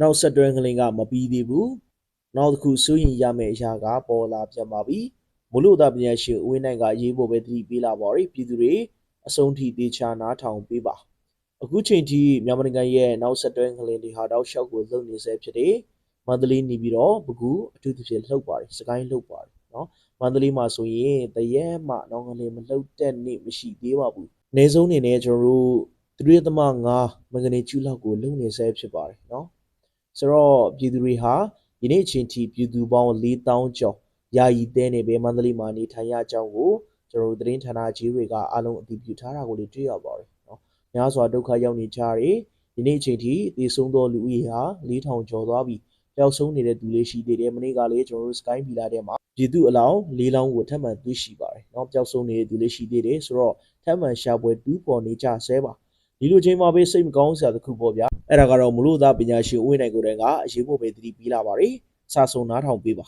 နောက်ဆက်တွဲကလေးကမပြီးသေးဘူးနောက်တစ်ခုစိုးရင်ရမယ့်အရာကပေါ်လာပြန်ပါပြီမလို့သားပညာရှင်ဦးဝင်းနိုင်ကရေးဖို့ပဲတတိပေးလာပါရပြည်သူတွေအဆုံးထိတေချာနားထောင်ပေးပါအခုချိန်ထိမြန်မာနိုင်ငံရဲ့နောက်ဆက်တွဲကလေးတွေဟာတောက်လျှောက်ကိုလုံနေဆဲဖြစ်တယ်မန္တလေးနေပြီးတော့ဘကူအထူးသဖြင့်လှုပ်ပါတယ်စကိုင်းလှုပ်ပါတယ်နော်မန္တလေးမှာဆိုရင်တရက်မှနောက်ကလေးမလှုပ်တဲ့နေ့မရှိသေးပါဘူးအနည်းဆုံးအနေနဲ့ကျွန်တော်တို့သူရသမ9မင်္ဂနေကျူလောက်ကိုလုံနေဆဲဖြစ်ပါတယ်နော် ဆိုတော့ပြည်သူတွေဟာယနေ့အချိန်ထိပြည်သူပေါင်း4000ကျော်ယာယီတဲနေပဲမန္တလေးမှာနေထိုင်ရကြောင်းကိုကျွန်တော်တို့သတင်းဌာနကြီးတွေကအလုံးအသိပြုထားတာကိုလည်းတွေ့ရပါတယ်နော်။များစွာဒုက္ခရောက်နေကြတယ်။ယနေ့အချိန်ထိတည်ဆုံးသောလူဦးရေဟာ4000ကျော်သွားပြီ။ပျောက်ဆုံးနေတဲ့သူလေးရှိသေးတယ်။မနေ့ကလည်းကျွန်တော်တို့ Sky Villa ထဲမှာပြည်သူအလောင်း၄လောင်းကိုထပ်မံတွေ့ရှိပါတယ်။နော်ပျောက်ဆုံးနေတဲ့သူလေးရှိသေးတယ်ဆိုတော့ထပ်မံရှာဖွေတူးပေါ်နေကြဆဲပါ။ဒီလိုချိန်မှာပဲစိတ်မကောင်းစရာတစ်ခုပေါ့ဗျာ အဲ့ဒါကတော့မလို့သားပညာရှင်ဦးဝင်းနိုင်ကိုယ်တိုင်ကအရေးဖို့ပဲတတိပေးလာပါတယ်စာစုံနားထောင်ပေးပါ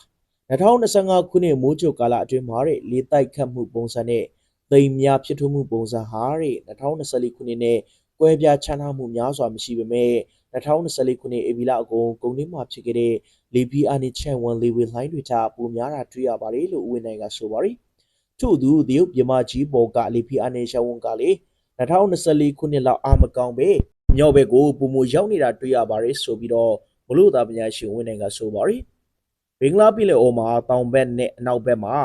2025ခုနှစ်မိုးကြိုကာလအတွင်းမှာတဲ့လေတိုက်ခတ်မှုပုံစံနဲ့သိမ်များဖြစ်ထွန်းမှုပုံစံဟာတဲ့2024ခုနှစ်နဲ့ကွဲပြားခြားနားမှုများစွာမရှိပေမဲ့2024ခုနှစ်ဧပြီလအကုန်ကုန်နှင်းမှာဖြစ်ခဲ့တဲ့လေပီအာနေချန်ဝန်လေဝေလိုင်းတွေထပိုများတာတွေ့ရပါတယ်လို့ဦးဝင်းနိုင်ကဆိုပါတယ်ထို့သူတရုတ်ပြမကြီးပေါ်ကလေပီအာနေချန်ဝန်ကလေ2024ခုနှစ်လောက်အာမကောင်းပဲ မြော့ဘက်ကိုပုံမရောက်နေတာတွေ့ရပါတယ်ဆိုပြီးတော့မလို့သားပညာရှင်ဦးဝင်းနိုင်ကဆိုပါတယ်ဘင်္ဂလားပြည်လေအော်မှာတောင်ဘက်နဲ့အနောက်ဘက်မှာ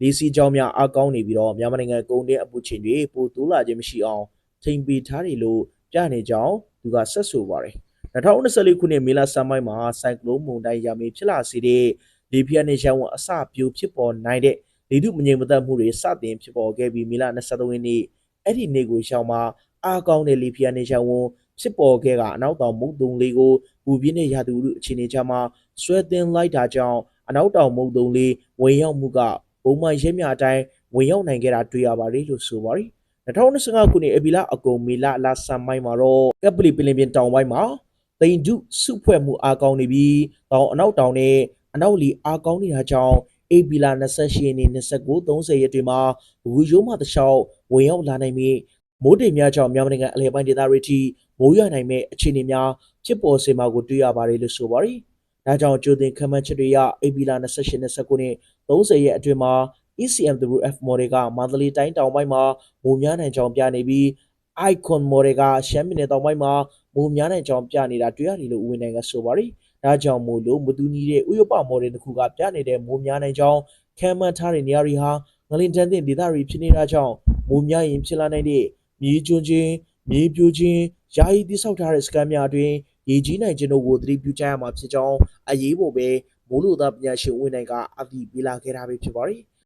လီစီကြောင်းများအကောင်းနေပြီးတော့မြန်မာနိုင်ငံကုန်တဲ့အပူချိန်တွေပိုတိုးလာခြင်းမရှိအောင်ထိန်ပေးထားတယ်လို့ပြနေကြောင်းသူကဆက်ဆိုပါတယ်2024ခုနှစ်မေလဆန်းပိုင်းမှာဆိုင်ကလုန်းမုန်တိုင်းရမေဖြစ်လာစေတဲ့လေပြင်းနဲ့ရောင်းအစပြိုဖြစ်ပေါ်နိုင်တဲ့လေထုမငြိမ်မသက်မှုတွေစတင်ဖြစ်ပေါ်ခဲ့ပြီးမေလ23ရက်နေ့အဲ့ဒီနေ့ကိုရှောင်းမှာ အားကောင်းတဲ့လေပြင်းနဲ့ရောင်းဖြစ်ပေါ်ခဲ့ကအနောက်တောင်မုတ်တုံလေးကိုပူပြင်းတဲ့ရာသီဥတုအခြေအနေချမှာဆွဲတင်လိုက်တာကြောင့်အနောက်တောင်မုတ်တုံလေးဝင်ရောက်မှုကပုံမှန်ရဲမြအတိုင်းဝင်ရောက်နိုင်ခဲ့တာတွေ့ရပါတယ်လို့ဆိုပါတယ်2025ခုနှစ်အပီလာအကုန်မေလလာဆမ်မိုင်းမှာတော့ကပ်ပလီပင်လင်ပြင်တောင်ပိုင်းမှာတိန်ဒုစုဖွဲ့မှုအားကောင်းနေပြီးတောင်အနောက်တောင်နဲ့အနောက်လီအားကောင်းနေတာကြောင့်အေပီလာ28ရက်နေ့29 30ရက်တွေမှာဘူရိုးမှတခြားဝင်ရောက်လာနိုင်ပြီး မိုးတိမ်များကြောင့်မြန်မာနိုင်ငံအလဲပိုင်းဒေသတွေထိမိုးရွာနိုင်မဲ့အခြေအနေများဖြစ်ပေါ်စေမှာကိုတွေ့ရပါတယ်လို့ဆိုပါတယ်။ဒါကြောင့်ကြိုတင်ခံမှန်းချက်တွေရအေပီလာ28 29နဲ့30ရက်အတွင်းမှာ ECMWF model ကမန္တလေးတိုင်းတောင်ပိုင်းမှာမိုးများနိုင်ကြောင်းပြနေပြီး icon model ကရှမ်းပြည်နယ်တောင်ပိုင်းမှာမိုးများနိုင်ကြောင်းပြနေတာတွေ့ရတယ်လို့ဦးဝင်းနိုင်ကဆိုပါတယ်။ဒါကြောင့်မို့လို့မတူညီတဲ့ဥရောပ model တစ်ခုကပြနေတဲ့မိုးများနိုင်ကြောင်းခံမှန်းထားတဲ့နေရာတွေဟာငလင်တန်းတဲ့ဒေသတွေဖြစ်နေတာကြောင့်မိုးများရင်ဖြစ်လာနိုင်တဲ့ မြေကျွန်းချင်းမြေပြိုခြင်းယာယီတိဆောက်ထားတဲ့စကန်များအတွင်းရေကြီးနိုင်ခြင်းတို့ကိုသတိပြုကြရမှာဖြစ်ကြောင်းအရေးပေါ်ပဲမိုးလိုသားပညာရှင်ဦးဝင်းနိုင်ကအတည်ပြုလာခဲ့တာပဲဖြစ်ပါတယ်။